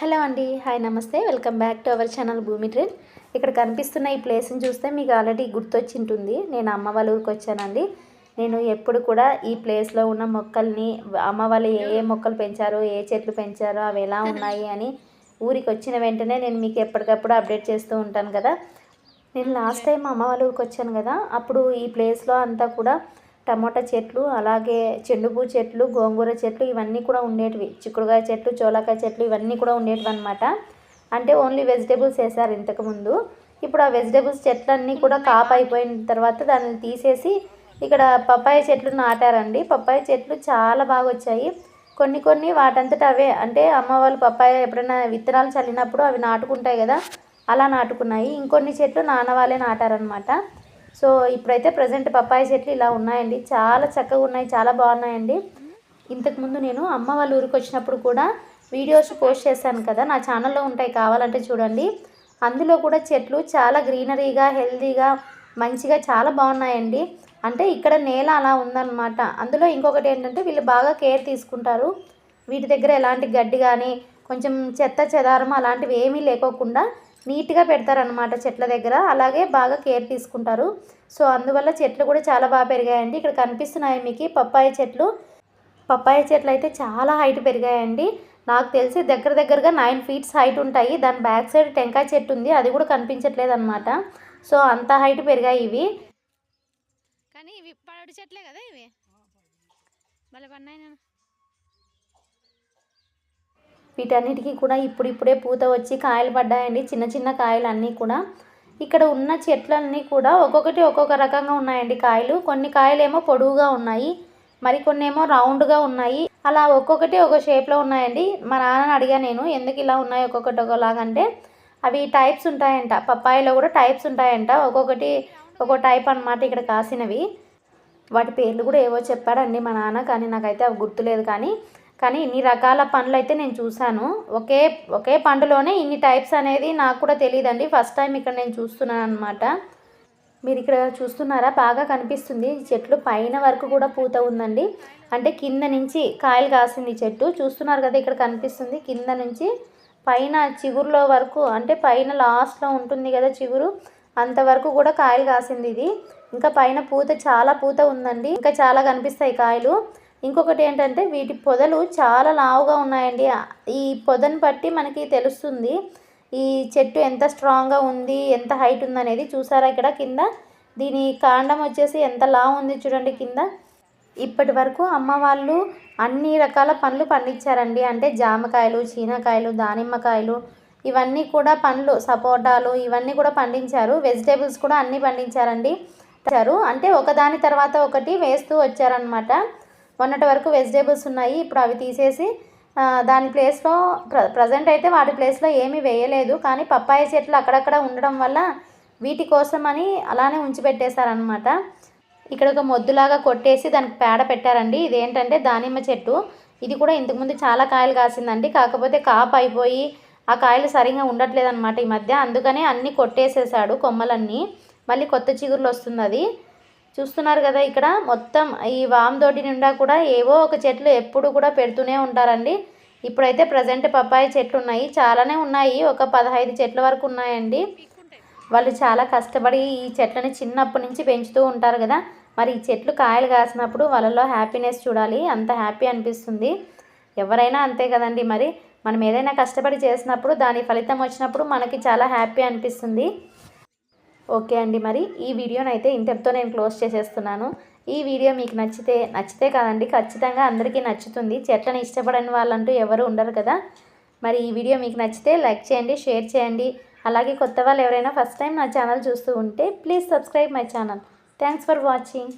Hello అండి hi నమస్తే. Welcome back to our channel Bhoomi trend. ఇక్కడ కనిపిస్తున్న ఈ ప్లేస్ని చూస్తే మీకు ఆల్రెడీ గుర్తొచ్చింటుంది. నేను అమ్మ వాళ్ళ ఊరికి వచ్చానండి. నేను ఎప్పుడు కూడా ఈ ప్లేస్లో ఉన్న మొక్కల్ని అమ్మ వాళ్ళు ఏ ఏ మొక్కలు పెంచారో ఏ చెట్లు పెంచారో అవి ఎలా ఉన్నాయి అని ఊరికి వచ్చిన వెంటనే నేను మీకు ఎప్పటికప్పుడు అప్డేట్ చేస్తూ ఉంటాను కదా. నేను లాస్ట్ టైం అమ్మ వాళ్ళ ఊరికి వచ్చాను కదా. అప్పుడు ఈ ప్లేస్లో అంతా కూడా టమాటా చెట్లు అలాగే చెండుపూ చెట్లు గోంగూర చెట్లు ఇవన్నీ కూడా ఉండేటివి. చిక్కుడుకాయ చెట్లు చోలకాయ చెట్లు ఇవన్నీ కూడా ఉండేటివి అనమాట అంటే ఓన్లీ వెజిటేబుల్స్ వేసారు ఇంతకుముందు ఇప్పుడు ఆ వెజిటేబుల్స్ చెట్లన్నీ కూడా కాపు అయిపోయిన తర్వాత దాన్ని తీసేసి ఇక్కడ పప్పాయ చెట్లు నాటారండి. పప్పాయ చెట్లు చాలా బాగా వచ్చాయి. కొన్ని కొన్ని వాటంతట అవే. అంటే అమ్మ వాళ్ళు పప్పాయ ఎప్పుడైనా విత్తనాలు చల్లినప్పుడు అవి నాటుకుంటాయి కదా అలా నాటుకున్నాయి. ఇంకొన్ని చెట్లు నాన్న వాళ్ళే నాటారనమాట సో ఇప్పుడైతే ప్రజెంట్ పప్పాయి చెట్లు ఇలా ఉన్నాయండి. చాలా చక్కగా ఉన్నాయి చాలా బాగున్నాయండి. ఇంతకుముందు నేను అమ్మ వాళ్ళ ఊరికి వచ్చినప్పుడు కూడా వీడియోస్ పోస్ట్ చేశాను కదా. నా ఛానల్లో ఉంటాయి కావాలంటే చూడండి. అందులో కూడా చెట్లు చాలా గ్రీనరీగా హెల్తీగా మంచిగా చాలా బాగున్నాయండి. అంటే ఇక్కడ నేల అలా ఉందన్నమాట. అందులో ఇంకొకటి ఏంటంటే వీళ్ళు బాగా కేర్ తీసుకుంటారు. వీటి దగ్గర ఎలాంటి గడ్డి కానీ కొంచెం చెత్త చెదారం అలాంటివి ఏమీ లేకోకుండా నీట్గా పెడతారనమాట చెట్ల దగ్గర. అలాగే బాగా కేర్ తీసుకుంటారు. సో అందువల్ల చెట్లు కూడా చాలా బాగా పెరిగాయండి. ఇక్కడ కనిపిస్తున్నాయి మీకు పప్పాయ చెట్లు. పప్పాయ చెట్లు అయితే చాలా హైట్ పెరిగాయండి. నాకు తెలిసి దగ్గర దగ్గరగా నైన్ ఫీట్స్ హైట్ ఉంటాయి. దాని బ్యాక్ సైడ్ టెంకాయ చెట్టు ఉంది. అది కూడా కనిపించట్లేదు అనమాట సో అంత హైట్ పెరిగాయి ఇవి. కానీ ఇవి పడు చెట్లే కదా ఇవి? మళ్ళీ పన్నాయి వీటన్నిటికీ కూడా ఇప్పుడిప్పుడే పూత వచ్చి కాయలు పడ్డాయండి. చిన్న చిన్న కాయలు అన్నీ కూడా. ఇక్కడ ఉన్న చెట్లన్నీ కూడా ఒక్కొక్కటి ఒక్కొక్క రకంగా ఉన్నాయండి కాయలు. కొన్ని కాయలేమో పొడవుగా ఉన్నాయి. మరికొన్ని ఏమో రౌండ్గా ఉన్నాయి. అలా ఒక్కొక్కటి ఒక షేప్లో ఉన్నాయండి. మా నాన్నని అడిగా నేను ఎందుకు ఇలా ఉన్నాయి ఒక్కొక్కటి ఒకలాగంటే అవి టైప్స్ ఉంటాయంట. పప్పాయిలో కూడా టైప్స్ ఉంటాయంట. ఒక్కొక్కటి ఒక్కో టైప్ అన్నమాట ఇక్కడ కాసినవి. వాటి పేర్లు కూడా ఏవో చెప్పాడండి మా నాన్న కానీ నాకైతే అవి గుర్తులేదు. కానీ కానీ ఇన్ని రకాల పండ్లు అయితే నేను చూశాను. ఒకే ఒకే పండులోనే ఇన్ని టైప్స్ అనేది నాకు కూడా తెలియదండి ఫస్ట్ టైం ఇక్కడ నేను చూస్తున్నాను అనమాట మీరు ఇక్కడ చూస్తున్నారా? బాగా కనిపిస్తుంది. చెట్లు పైన వరకు కూడా పూత ఉందండి. అంటే కింద నుంచి కాయలు కాసింది ఈ చెట్టు. చూస్తున్నారు కదా ఇక్కడ కనిపిస్తుంది. కింద నుంచి పైన చిగురులో వరకు అంటే పైన లాస్ట్లో ఉంటుంది కదా చిగురు అంతవరకు కూడా కాయలు కాసింది ఇది. ఇంకా పైన పూత చాలా పూత ఉందండి. ఇంకా చాలా కనిపిస్తాయి కాయలు. ఇంకొకటి ఏంటంటే వీటి పొదలు చాలా లావుగా ఉన్నాయండి. ఈ పొదను బట్టి మనకి తెలుస్తుంది ఈ చెట్టు ఎంత స్ట్రాంగ్గా ఉంది ఎంత హైట్ ఉందనేది చూసారా ఇక్కడ కింద? దీని కాండం వచ్చేసి ఎంత లావు ఉంది చూడండి కింద. ఇప్పటి వరకు అమ్మ వాళ్ళు అన్ని రకాల పండ్లు పండించారండి. అంటే జామకాయలు చీనకాయలు దానిమ్మకాయలు ఇవన్నీ కూడా పండ్లు సపోటాలు ఇవన్నీ కూడా పండించారు. వెజిటేబుల్స్ కూడా అన్నీ పండించారండి. అంటే ఒకదాని తర్వాత ఒకటి వేస్తూ వచ్చారనమాట మొన్నటి వరకు వెజిటేబుల్స్ ఉన్నాయి ఇప్పుడు అవి తీసేసి దాని ప్లేస్లో ప్ర ప్రజెంట్ అయితే వాటి ప్లేస్లో ఏమీ వేయలేదు. కానీ పప్పాయ చెట్లు అక్కడక్కడ ఉండడం వల్ల వీటి కోసమని అలానే ఉంచి పెట్టేశారనమాట ఇక్కడ ఒక మొద్దులాగా కొట్టేసి దానికి పేడ పెట్టారండి. ఇదేంటంటే దానిమ్మ చెట్టు. ఇది కూడా ఇంతకుముందు చాలా కాయలు కాసిందండి. కాకపోతే కాపు అయిపోయి ఆ కాయలు సరిగా ఉండట్లేదు అనమాట ఈ మధ్య. అందుకనే అన్నీ కొట్టేసేసాడు కొమ్మలన్నీ. మళ్ళీ కొత్త చిగురులు వస్తుంది అది. చూస్తున్నారు కదా ఇక్కడ. మొత్తం ఈ వామదోటి నిండా కూడా ఏవో ఒక చెట్లు ఎప్పుడు కూడా పెడుతూనే ఉంటారండి. ఇప్పుడైతే ప్రజెంట్ పప్పాయి చెట్లు ఉన్నాయి. చాలానే ఉన్నాయి. ఒక పదహైదు చెట్ల వరకు ఉన్నాయండి. వాళ్ళు చాలా కష్టపడి ఈ చెట్లని చిన్నప్పటి నుంచి పెంచుతూ ఉంటారు కదా. మరి ఈ చెట్లు కాయలు కాసినప్పుడు వాళ్ళలో హ్యాపీనెస్ చూడాలి. అంత హ్యాపీ అనిపిస్తుంది. ఎవరైనా అంతే కదండి మరి. మనం ఏదైనా కష్టపడి చేసినప్పుడు దాని ఫలితం వచ్చినప్పుడు మనకి చాలా హ్యాపీ అనిపిస్తుంది. ఓకే అండి మరి ఈ వీడియోనైతే ఇంతటితో నేను క్లోజ్ చేసేస్తున్నాను. ఈ వీడియో మీకు నచ్చితే నచ్చితే కాదండి ఖచ్చితంగా అందరికీ నచ్చుతుంది. చెట్లను ఇష్టపడని వాళ్ళంటూ ఎవరు ఉండరు కదా. మరి ఈ వీడియో మీకు నచ్చితే లైక్ చేయండి షేర్ చేయండి. అలాగే కొత్త వాళ్ళు ఎవరైనా ఫస్ట్ టైం నా ఛానల్ చూస్తూ ఉంటే please subscribe my channel. Thanks for watching.